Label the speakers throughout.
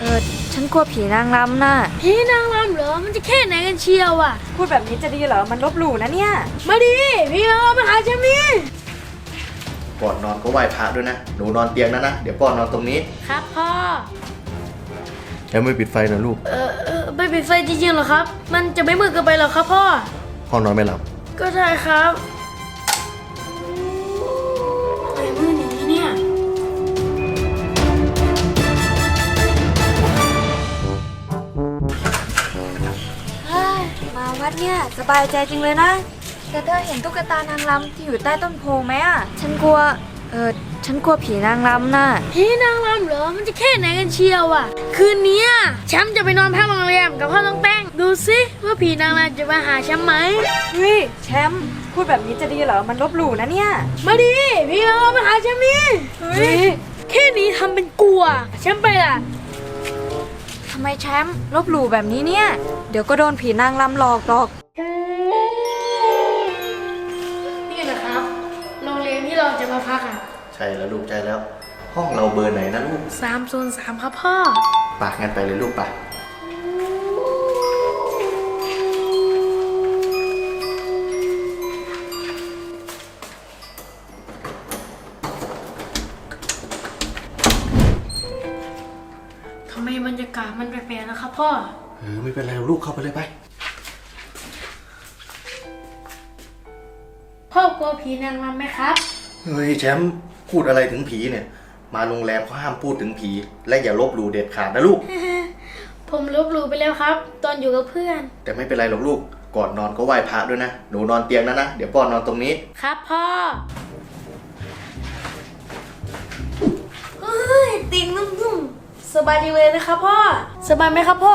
Speaker 1: เออฉันกลัวผีนางรำน่ะ
Speaker 2: ผีนางรำเหรอ มันจะแค่ไหนกันเชียวอะ
Speaker 1: พูดแบบนี้จะดีเหรอ มันลบหลู่นะเนี่ย
Speaker 2: มาดิพี่นางรำมาหาฉันนี่
Speaker 3: ก่อนนอนก็ไหว้พระด้วยนะ หนูนอนเตียงนะนะ เดี๋ยวพ่อนอนตรงนี้
Speaker 2: ครับพ่อ
Speaker 3: แล้วไม่ปิดไฟนะลูก
Speaker 2: เออเออไม่ปิดไฟจริงๆเหรอครับ มันจะไม่มืดเกินไปหรอครับพ่อ
Speaker 3: พ่อนอนไม่หลับ
Speaker 2: ก็ใช่ครับ
Speaker 1: วัดเนี่ยสบายใจจริงเลยนะ แต่เธอเห็นตุ๊กตานางรำที่อยู่ใต้ต้นโพไหมอะ ฉันกลัว เออฉันกลัวผีนางรำน่ะ
Speaker 2: ผีนางรำเหรอ มันจะแค่ไหนกันเชียวอะ คืนนี้อะแชมป์จะไปนอนพักโรงแรมกับพ่อต้องแป้ง ดูสิว่าผีนางรำจะมาหาแชมป์ไหม
Speaker 1: เฮ้ยแชมป์พูดแบบนี้จะดีเหรอ มันลบหลู่นะเนี่ย
Speaker 2: มาดิพี่นางรำมาหาแชมป์นี่
Speaker 1: เฮ้ย
Speaker 2: แค่นี้ทำเป็นกลัวแชมป์ไปล่ะ
Speaker 1: ทำไมแชมป์ลบหลู่แบบนี้เนี่ย เดี๋ยวก็โดนผีนางรำหลอกหรอก
Speaker 2: นี่นะครับ โรงเรียนที่เราจะมาพักอะ
Speaker 3: ใช่แล้วลูกใจแล้ว ห้องเราเบอร์ไหนนะลูก
Speaker 2: สามโซนสามครับพ่อ
Speaker 3: ปากงั้นไปเลยลูกปะ
Speaker 2: พ่อ
Speaker 3: เออไม่เป็นไรหรอกลูกเข้าไปเลยไป
Speaker 2: พ่อกลัวผีนางรำไหมครับ
Speaker 3: เฮ้ยแชมป์พูดอะไรถึงผีเนี่ย มาโรงแรมเขาห้ามพูดถึงผี และอย่าลบหลู่เด็ดขาดนะลูก
Speaker 2: ผมลบหลู่ไปแล้วครับ ตอนอยู่กับเพื่อน
Speaker 3: แต่ไม่เป็นไรหรอกลูก ก่อนนอนก็ไหว้พระด้วยนะ หนูนอนเตียงนะนะ เดี๋ยวพ่อนอนตรงนี้
Speaker 2: ครับพ่อ
Speaker 1: เฮ้ยติงนุ่ม
Speaker 2: สบายดีเลยนะครับพ่อ สบายไหมครับพ่อ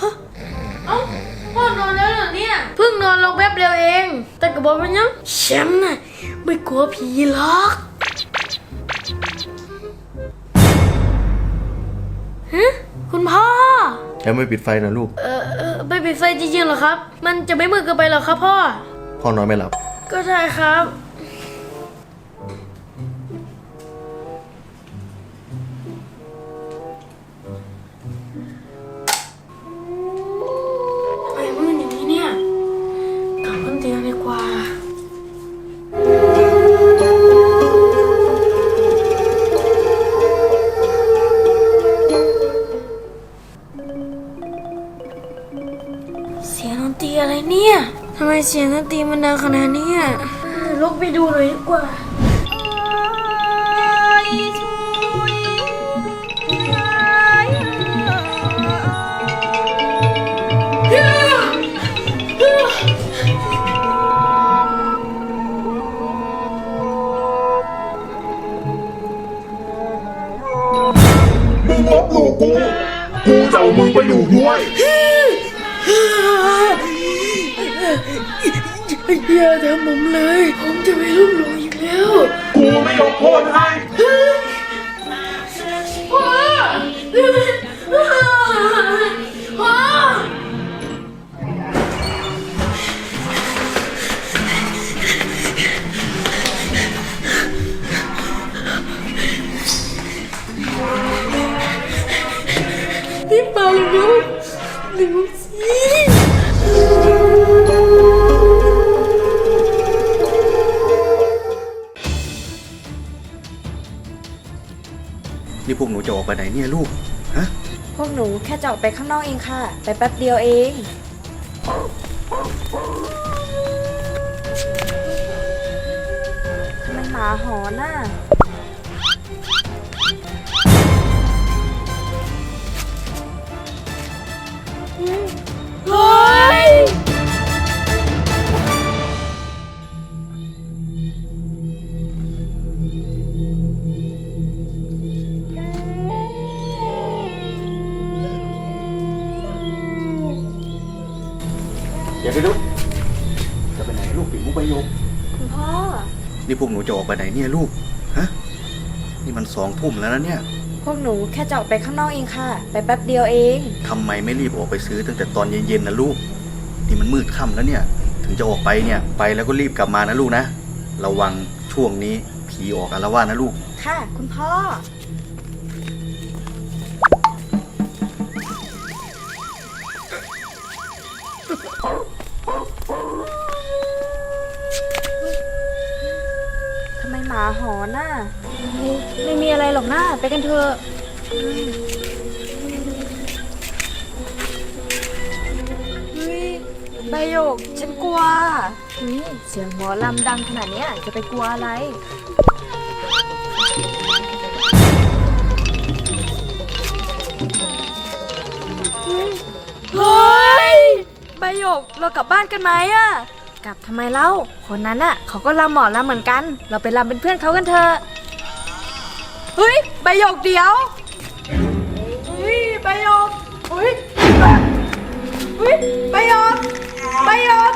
Speaker 2: ฮะเอ้าพ่อนอนแล้วเหรอเนี่ย เพิ่งนอนลงแป๊บเดียวเอง แต่กระบอกมันยังแชมป์น่ะไม่กลัวผีหรอกฮะคุณพ่อ
Speaker 3: แล้วไม่ปิดไฟนะลูก
Speaker 2: เออเออไม่ปิดไฟจริงๆเหรอครับ มันจะไม่มืดเกินไปหรอครับพ่อ
Speaker 3: พ่อนอนไม่หลับ
Speaker 2: ก็ใช่ครับ เสียงดนตรีมันดังขนาดนี้อะเออลุกไปดูหน่อยดีกว่า
Speaker 4: มึงลบหลู่กู กูจะเอามึงไปอยู่ด้วย
Speaker 2: อย่าทำผมเลย ผมจะไม่ลุกหลงอีกแล้ว
Speaker 4: กูไม่
Speaker 3: นี่พวกหนูจะออกไปไหนเนี่ยลูก ฮะ
Speaker 1: พวกหนูแค่จะออกไปข้างนอกเองค่ะ ไปแป๊บเดียวเอง ทำไมหมาหอนน่ะ
Speaker 2: ย่า
Speaker 3: ไปลูกจะไปไหนลูกปิดมุกไปโยก
Speaker 1: คุณพ่อ
Speaker 3: นี่พวกหนูจะออกไปไหนเนี่ยลูก ฮะ นี่มันสองทุ่มแล้วนะเนี่ย
Speaker 1: พวกหนูแค่จะออกไปข้างนอกเองค่ะ ไปแป๊บเดียวเอง
Speaker 3: ทำไมไม่รีบออกไปซื้อตั้งแต่ตอนเย็นๆนะลูก นี่มันมืดค่ำแล้วเนี่ย ถึงจะออกไปเนี่ย ไปแล้วก็รีบกลับมานะลูกนะ ระวังช่วงนี้ผีออกอาละวาดนะลูก
Speaker 1: ค่ะ คุณพ่อ ไปกันเถอะเฮ้ยใบหยกฉันกลัวเฮ้ยเสียงหมอลำดังขนาดเนี้ยจะไปกลัวอะไร เฮ้ยใบหยกเรากลับบ้านกันไหมอะกลับทำไมเล่า คนนั้นอะเขาก็ลำหมอลำเหมือนกัน เราไปลำเป็นเพื่อนเขากันเถอะ เฮ้ยใบหยกเดี๋ยวเฮ้ยใบหยกเฮ้ยเฮ้ยใบหยกใบหยก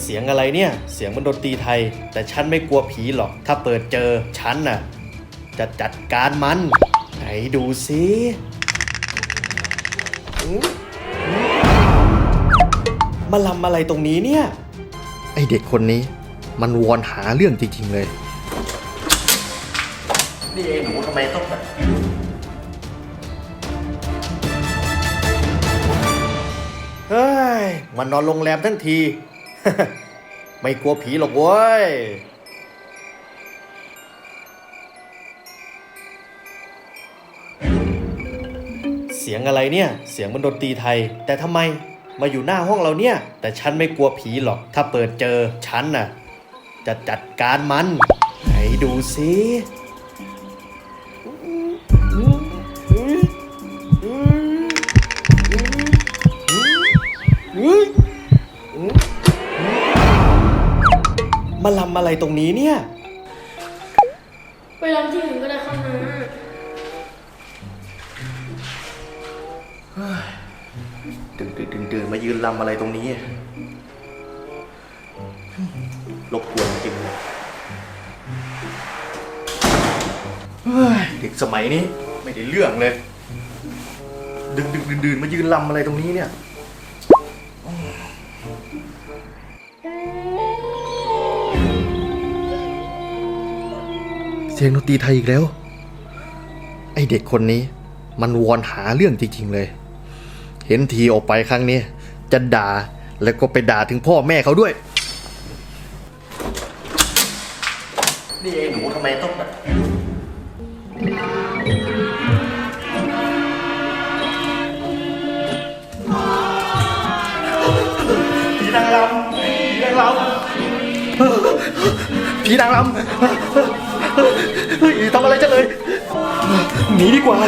Speaker 5: เสียงอะไรเนี่ย เสียงมันดนตรีไทย แต่ฉันไม่กลัวผีหรอก ถ้าเปิดเจอฉันน่ะ จะจัดการมัน ไหนดูสิ มมาลำอะไรตรงนี้เนี่ย
Speaker 3: ไอเด็กคนนี้ มันวอนหาเรื่องจริง ๆ เลย
Speaker 5: นี่ไอ้หนูทำไมต้องแบบเฮ้ย มันนอนโรงแรมทั้งที ไม่กลัวผีหรอกเว้ย เสียงอะไรเนี่ย เสียงมันดนตรีไทย แต่ทำไม มาอยู่หน้าห้องเราเนี่ย แต่ฉันไม่กลัวผีหรอก ถ้าเปิดเจอฉันน่ะ จะจัดการมัน ไหนดูสิมาลำอะไรตรงนี้เนี่ย
Speaker 2: ไปรำที่อื่นก็ได้ครับนะ
Speaker 3: ตื่นตื่นตื่นตื่นมายืนลำอะไรตรงนี้ รบกวนจริงเลยเด็กสมัยนี้ไม่ได้เรื่องเลย ดึงดึงดื่นดื่นมายืนลำอะไรตรงนี้เนี่ยเสียงดนตรีไทยอีกแล้ว ไอเด็กคนนี้ มันวอนหาเรื่องจริง ๆ เลย เห็นทีออกไปครั้งนี้ จะด่าแล้วก็ไปด่าถึงพ่อแม่เขาด้วย นี่ไอ้หนูทำไมต้องแบบผีนางรำผีนางรำผีนางรำเฮ้ยทำอะไรจะเลยหนีดีกว่า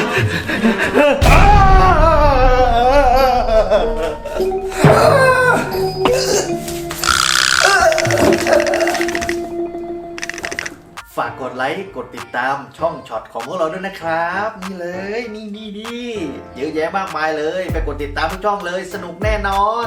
Speaker 3: ฝากกดไลค์กดติดตามช่องช็อตของพวกเราด้วยนะครับ นี่เลยนี่นี่นี่เยอะแยะมากมายเลย ไปกดติดตามทุกช่องเลยสนุกแน่นอน